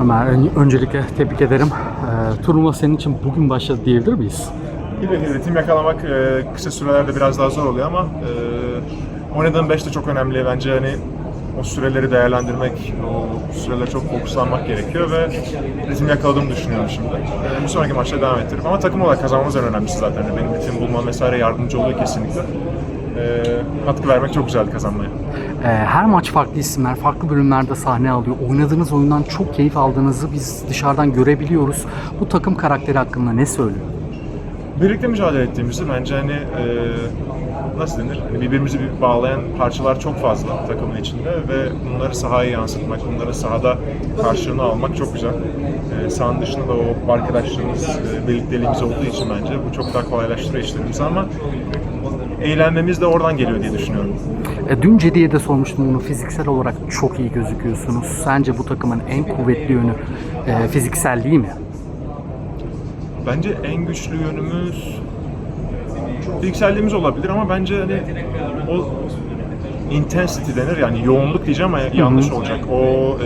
Ömer ön- öncelikle tebrik ederim. Ee, turnuva senin için bugün başladı diyebilir miyiz? Bir ritim yakalamak e, kısa sürelerde biraz daha zor oluyor ama e, oynadığım 5 de çok önemli. Bence hani o süreleri değerlendirmek, o süreleri çok fokuslanmak gerekiyor ve ritim yakaladığımı düşünüyorum şimdi. E, bir sonraki maçta devam ettiririm ama takım olarak kazanmamız en önemlisi zaten. Yani Benim ritim bulmam vesaire yardımcı oluyor kesinlikle. E, katkı vermek çok güzeldi kazanmaya. Ee, her maç farklı isimler, farklı bölümlerde sahne alıyor. Oynadığınız oyundan çok keyif aldığınızı biz dışarıdan görebiliyoruz. Bu takım karakteri hakkında ne söylüyor? Birlikte mücadele ettiğimizde bence hani e, nasıl denir? Hani birbirimizi bir bağlayan parçalar çok fazla takımın içinde ve bunları sahaya yansıtmak, bunları sahada karşılığını almak çok güzel. E, sahanın dışında da o arkadaşlığımız, e, birlikteliğimiz olduğu için bence bu çok daha kolaylaştırıyor işlerimizi ama eğlenmemiz de oradan geliyor diye düşünüyorum. E, dün Cedi'ye de sormuştum bunu. Fiziksel olarak çok iyi gözüküyorsunuz. Sence bu takımın en kuvvetli yönü e, fiziksel değil mi? Bence en güçlü yönümüz fizikselliğimiz olabilir ama bence hani o intensity denir yani yoğunluk diyeceğim ama yanlış olacak. O,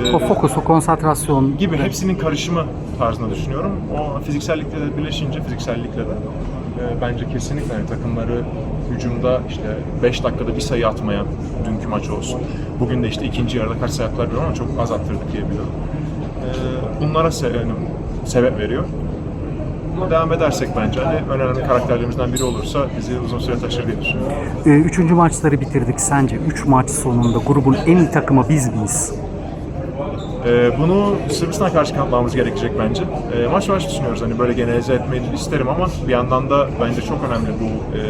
e, O fokus, o konsantrasyon gibi hepsinin karışımı tarzında düşünüyorum. O fiziksellikle de birleşince fiziksellikle de e, bence kesinlikle hani takımları hücumda işte 5 dakikada bir sayı atmayan dünkü maç olsun. Bugün de işte ikinci yarıda kaç sayı attılar bilmiyorum ama çok az attırdık diye biliyorum. E, bunlara se- yani sebep veriyor. Devam edersek bence hani önemli karakterlerimizden biri olursa bizi uzun süre taşır diye düşünüyorum. E, Üçüncü maçları bitirdik. Sence üç maç sonunda grubun en iyi takımı biz miyiz? Ee, bunu Sırbistan'a karşı kanıtlamamız gerekecek bence. Ee, maç maç düşünüyoruz hani böyle generalize etmeyi isterim ama bir yandan da bence çok önemli bu e,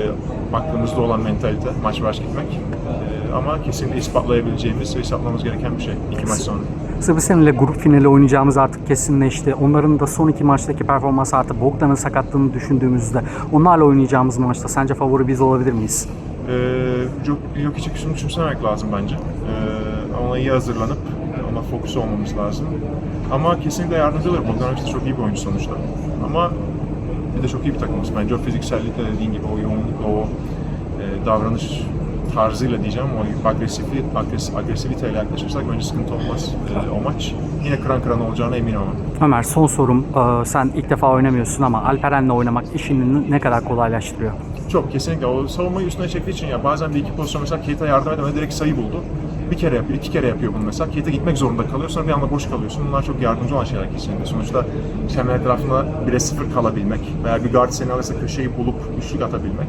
aklımızda olan mentalite maç maç gitmek. Ee, ama kesinlikle ispatlayabileceğimiz ve ispatlamamız gereken bir şey iki maç sonra. Sırbistan ile grup finali oynayacağımız artık kesinleşti. Onların da son iki maçtaki performansı artı Bogdan'ın sakatlığını düşündüğümüzde onlarla oynayacağımız maçta sence favori biz olabilir miyiz? Ee, yok, hiç şunu küçümsememek lazım bence. Ee, ona iyi hazırlanıp ona fokus olmamız lazım. Ama kesinlikle yardımcı olur. Bogdanovic de çok iyi bir oyuncu sonuçta. Ama bir de çok iyi bir takımız. Bence o fiziksellikle dediğin gibi o yoğunlukla, o e, davranış tarzıyla diyeceğim, o agresifli, agres, agresiviteyle yaklaşırsak bence sıkıntı olmaz e, o maç. Yine kıran kıran olacağına eminim ama. Ömer son sorum. Ee, Sen ilk defa oynamıyorsun ama Alperen'le oynamak işini ne kadar kolaylaştırıyor? Çok kesinlikle. O savunmayı üstüne çektiği için ya bazen bir iki pozisyon mesela Keita yardım edemedi direkt sayı buldu. Bir kere yapıyor, iki kere yapıyor bunu mesela. Keita gitmek zorunda kalıyor. Sonra bir anda boş kalıyorsun. Bunlar çok yardımcı olan şeyler kesinlikle. Sonuçta senin etrafında 1'e 0 kalabilmek veya bir guard seni alırsa köşeyi bulup üçlük atabilmek.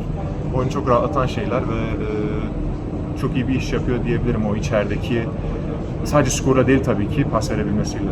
Oyunu çok rahatlatan şeyler ve e, çok iyi bir iş yapıyor diyebilirim o içerideki. Sadece skora değil tabii ki pas verebilmesiyle.